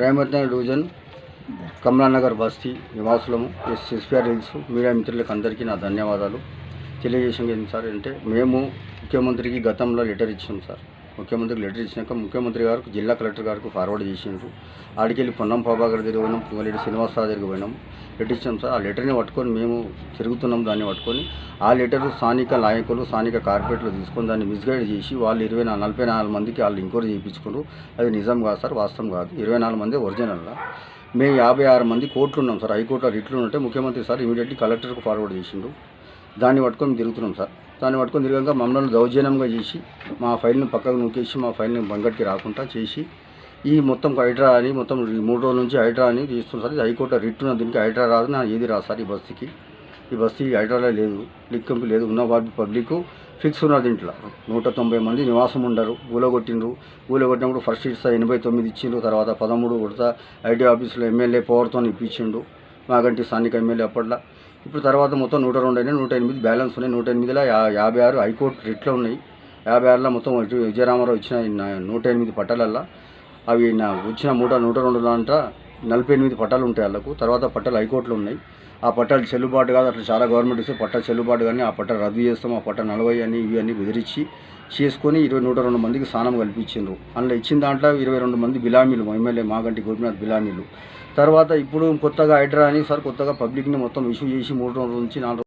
రాయమర్తన division Kamalanagar బస్తీ నివాసులము S SPR Hills media మిత్రులకు అందరికీ నా ధన్యవాదాలు. తెలియజేసింది సార్ అంటే మేము ముఖ్యమంత్రికి గతంలో లెటర్ ఇచ్చాం సార్. ముఖ్యమంత్రికి లెటర్ ఇచ్చినాక ముఖ్యమంత్రి గారికి జిల్లా కలెక్టర్ గారికి ఫార్వర్డ్ చేసిండ్రు. ఆడికెళ్ళి పొన్నం ప్రభాకర్ దగ్గర పోయినాం పొంగలేడు శ్రీనివాసరావు దగ్గరికి పోయినాం. లెటర్ ఇచ్చాం సార్. ఆ లెటర్ని పట్టుకొని మేము తిరుగుతున్నాం దాన్ని పట్టుకొని. ఆ లెటర్ స్థానిక నాయకులు స్థానిక కార్పొరేట్లు తీసుకొని దాన్ని మిస్గైడ్ చేసి వాళ్ళు ఇరవై నాలుగు నలభై నాలుగు మందికి వాళ్ళు ఎంక్వైరీ చేయించుకున్నారు. అది నిజం కాదు సార్ వాస్తవం కాదు. ఇరవై నాలుగు మంది ఒరిజినల్గా మేము యాభై ఆరు మంది కోర్టులు ఉన్నాం సార్ హైకోర్టులో రిట్లు ఉంటే ముఖ్యమంత్రి సార్ ఇమీడియట్లీ కలెక్టర్కు ఫార్వర్డ్ చేసిండు దాన్ని పట్టుకొని తిరుగుతున్నాం సార్. దాన్ని పట్టుకొని తిరగక మమ్మల్ని దౌర్జన్యంగా చేసి మా ఫైల్ని పక్కకు నూకేసి మా ఫైల్ని బంగట్కి రాకుండా చేసి ఈ మొత్తం హైడ్రా అని మొత్తం మూడు రోజుల నుంచి హైడ్రా అని తీస్తున్నారు సార్. హైకోర్టు రిట్ ఉన్న దీనికి హైడ్రా రాదు. నా ఏది రాదు సార్ ఈ బస్తీకి. ఈ బస్తీ హైడ్రాలో లేదు. లిక్కింపు లేదు. ఉన్న వాళ్ళు పబ్లిక్ ఫిక్స్ ఉన్నారు దీంట్లో. నూట తొంభై మంది నివాసం ఉండరు. ఊలగొట్టిండ్రు. ఊలగొట్టినప్పుడు ఫస్ట్ ఇట్స్ ఎనభై తొమ్మిది ఇచ్చిండ్రు. తర్వాత పదమూడు కొడతా ఐటీ ఆఫీసులో ఎమ్మెల్యే పవర్తో ఇప్పించిండు మాగంటి స్థానిక ఎమ్మెల్యే అప్పట్లో. ఇప్పుడు తర్వాత మొత్తం నూట రెండు అయినాయి నూట ఎనిమిది బ్యాలెన్స్ ఉన్నాయి. నూట ఎనిమిదిలో యాభై ఆరు హైకోర్టు రిట్లో ఉన్నాయి. యాభై ఆరులో మొత్తం విజయరామారావు ఇచ్చిన నూట ఎనిమిది పట్టాలల్లో. అవి నా వచ్చిన మూట నూట రెండు అంట నలభై ఎనిమిది పట్టాలు ఉంటాయి వాళ్ళకు. తర్వాత పట్టాలు హైకోర్టులో ఉన్నాయి. ఆ పట్టాలు చెల్లుబాటు కాదు. అట్లా చాలా గవర్నమెంట్ ఇస్తే పట్టా చెల్లుబాటు కానీ ఆ పట్ట రద్దు చేస్తాం ఆ పట్ట నలభై అని ఇవి అని బెదిరించి చేసుకొని ఇరవై నూట రెండు మందికి స్థానం కల్పించారు అందులో ఇచ్చిన దాంట్లో ఇరవై రెండు మంది బిలామీలు ఎమ్మెల్యే మాగంటి గోపినాథ్ బిలామీలు. తర్వాత ఇప్పుడు కొత్తగా హైడ్రా అని సార్ కొత్తగా పబ్లిక్ని మొత్తం ఇష్యూ చేసి మూడు రోజుల నుంచి నాలుగు